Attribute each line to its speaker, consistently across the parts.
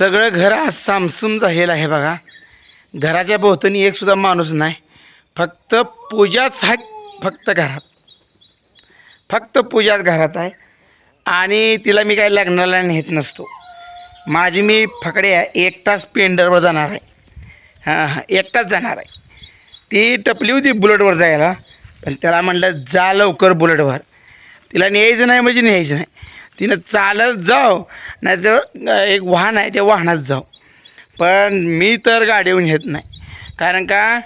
Speaker 1: सगळं घर आज सामसूम झालेलं आहे बघा. घराच्या भोवतणी एकसुद्धा माणूस नाही. फक्त पूजाच आहे फक्त घरात. फक्त पूजाच घरात आहे. आणि तिला मी काही लग्नाला नेत नसतो. माझी मी फकडे आहे एकटाच पेंडरवर जाणार आहे. हां हां एकटाच जाणार आहे. ती टपली होती बुलेटवर जायला पण त्याला म्हणलं जा लवकर बुलेटवर. तिला न्यायचं नाही म्हणजे न्यायचं नाही. तिनं चालत जाव नाही तर एक वाहन आहे त्या वाहनात जाव. पण मी तर गाडीहून येत नाही. कारण का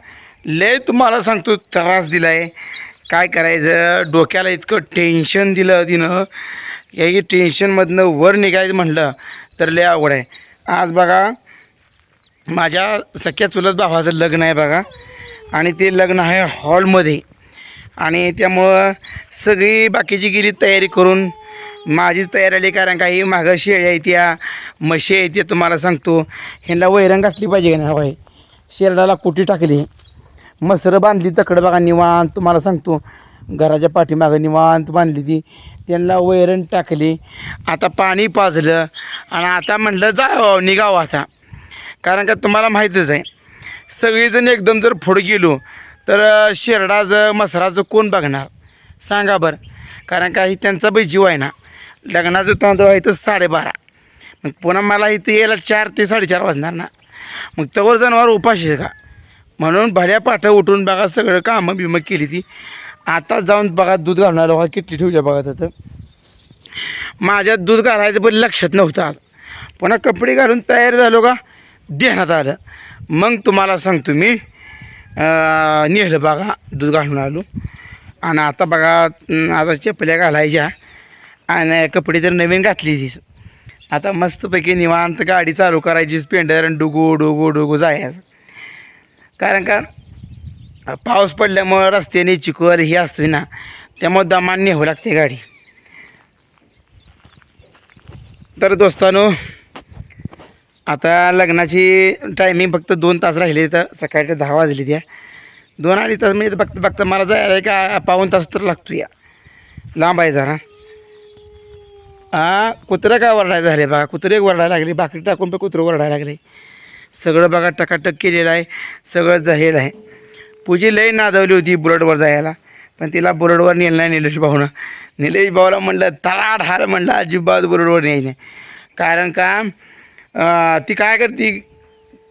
Speaker 1: लय तुम्हाला सांगतो त्रास दिला आहे काय करायचं डोक्याला इतकं टेन्शन दिलं तिनं. की टेन्शनमधनं वर निघायचं म्हणलं तर लय आवड आहे. आज बघा माझ्या सख्या चुलत भावाचं लग्न आहे बघा. आणि ते लग्न आहे हॉलमध्ये. आणि त्यामुळं सगळी बाकीची गेली तयारी करून माझीच तयारी आली कारण काही मागं शेळ्या आहेत त्या म्हशी आहेत त्या तुम्हाला सांगतो. ह्यांना वैरण घातली पाहिजे का नाही हवाय? शेरडाला कुटी टाकली. मसरं बांधली तकडं बघा निवांत तुम्हाला सांगतो. घराच्या पाठीमागं निवांत बांधली ती. त्यांना वैरण टाकली. आता पाणी पाजलं आणि आता म्हणलं जा हो, निघावं हो आता. कारण का तुम्हाला माहीतच आहे सगळीजण एकदम जर पुढं गेलो तर शेरडाचं मसराचं कोण बघणार? सांगा बरं. कारण का ही त्यांचा बी जीव आहे ना. लग्नाचं तांदूळ आहे तर साडेबारा. मग पुन्हा मला इथं यायला चार ते साडेचार वाजणार ना. मग तवर जनावर उपाशी का? म्हणून भल्या पाठं उठून बघा सगळं कामं बिमं केली ती. आता जाऊन बघा दूध घालणार बघा किती ठेवल्या बघा तर माझ्यात दूध घालायचं पण लक्षात नव्हतं आज. पुन्हा कपडे घालून तयार झालो का? देण्यात आलं. मग तुम्हाला सांगतो मी नेलं बघा दूध घालून आलो. आणि आता बघा आता चपल्या घालायच्या. आणि कपडे तर नवीन घातली तीच आता मस्तपैकी निवांत गाडी चालू करायची स्पेंडर आणि डुगू डुगू डुगू जायचं. कारण का पाऊस पडल्यामुळं रस्त्याने चिखल ही असतोय ना त्यामुळं दमान नेऊ लागते गाडी. तर दोस्तानो आता लग्नाची टायमिंग फक्त दोन तास राहिली तर सकाळच्या दहा वाजली त्या दोन अडीच तास म्हणजे फक्त फक्त मला जायला का पाऊन तास तर लागतो या लांब आहे जरा. हा कुत्रं काय वरडायला झाले बघा कुत्रे वरडायला लागली भाकरी टाकून पण कुत्रं वरडायला लागले. सगळं बघा टकाटक केलेलं आहे सगळं झालेलं आहे. पूजी लई नादवली होती बुलटवर जायला पण तिला बुलटवर नेलं नाही निलेश भाऊनं. निलेश भाऊला म्हणलं तराट हार म्हणलं अजिबात बुलटवर न्यायचं नाही. कारण का ती काय करते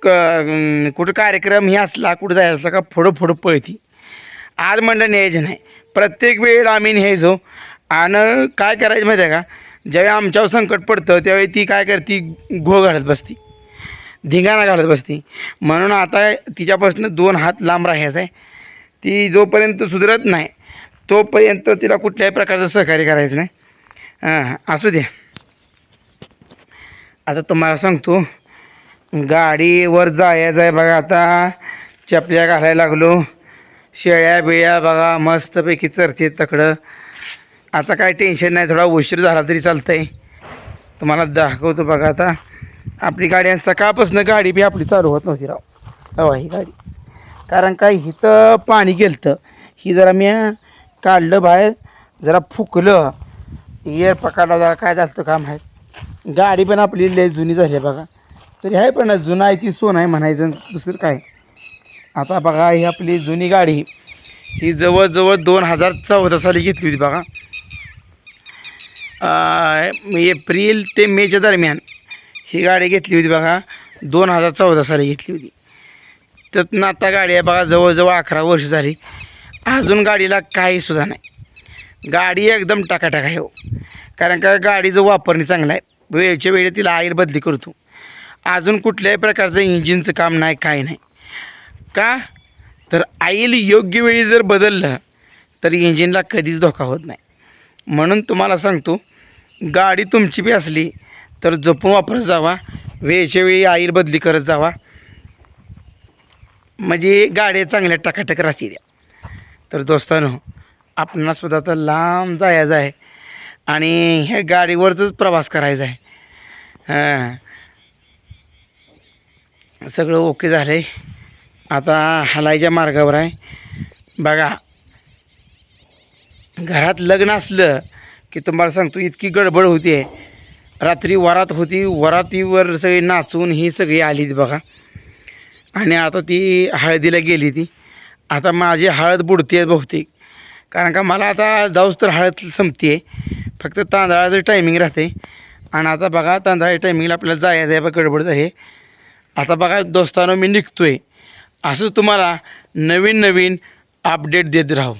Speaker 1: क कुठं कार्यक्रम हे असला कुठं जायचं असला का फोडं फोडं पळती. आज म्हणलं न्यायचं नाही. प्रत्येक वेळेला आम्ही न्यायचो. आणि काय करायचं माहिती आहे का? ज्यावेळी आमच्यावर संकट पडतं त्यावेळी ती काय करते? घो घालत बसती. धिंगाणा घालत बसती. म्हणून आता तिच्यापासून दोन हात लांब राहायचं आहे. ती जोपर्यंत सुधरत नाही तोपर्यंत तिला कुठल्याही प्रकारचं सहकार्य करायचं नाही. हां असू दे आता तुम्हाला सांगतो गाडीवर जायचं आहे बघा आता. चपल्या घालायला लागलो. शेळ्या बिळ्या बघा मस्तपैकी चरते तकडं. आता काय टेन्शन नाही थोडा उशीर झाला तरी चालतं आहे तुम्हाला दाखवतो बघा आता. आपली गाडी आणि सकाळपासून गाडी बी आपली चालू होत नव्हती राव. हवा ही गाडी. कारण काय हिथं पाणी गेलतं. ही जरा मी काढलं बाहेर जरा फुकलं. एअर पकडला जरा काय जास्त काम आहे गाडी पण आपली लय जुनी झाली आहे बघा. तरी आहे पण जुना आहे ती सोन आहे म्हणायचं दुसरं काय? आता बघा ही आपली जुनी गाडी. ही जवळजवळ दोन हजार चौदा साली घेतली होती बघा. एप्रिल ते मेच्या दरम्यान ही गाडी घेतली होती बघा. दोन हजार चौदा साली घेतली होती. त्यातनं आता गाडी आहे बघा जवळजवळ अकरा वर्ष झाली. अजून गाडीला काही सुद्धा नाही. गाडी एकदम टाकाटाक आहे हो. कारण का गाडीचं वापरणे चांगलं आहे. वेळच्या वेळी तिला आईल बदली करतो. अजून कुठल्याही प्रकारचं इंजिनचं काम नाही काय नाही. का? तर आईल योग्य वेळी जर बदललं तर इंजिनला कधीच धोका होत नाही. म्हणून तुम्हाला सांगतो गाडी तुमची बी असली तर जपून वापरत जावा. वेळच्या वेळी आईल बदली करत जावा. म्हणजे गाड्या चांगल्या टकाटक राहतील. द्या तर दोस्तानो आपणासुद्धा आता लांब जायचं आहे. आणि ह्या गाडीवरच प्रवास करायचा आहे. हां. सगळं ओके झालं आहे आता हलायच्या मार्गावर आहे. बघा. घरात लग्न असलं की तुम्हाला सांगतो इतकी गडबड होती आहे रात्री वरात होती वरातीवर सगळी नाचून ही सगळी आली ती बघा. आणि आता ती हळदीला गेली ती. आता माझी हळद बुडते बहुतेक. कारण का मला आता जाऊच तर हळद संपते फक्त तांदळाचं टायमिंग राहते आणि आता बघा तांदळाच्या टायमिंगला आपल्याला जायचं आहे बघा गडबड आहे आता बघा दोस्तानो मी निघतो आहे असंच तुम्हाला नवीन नवीन अपडेट देत राहू.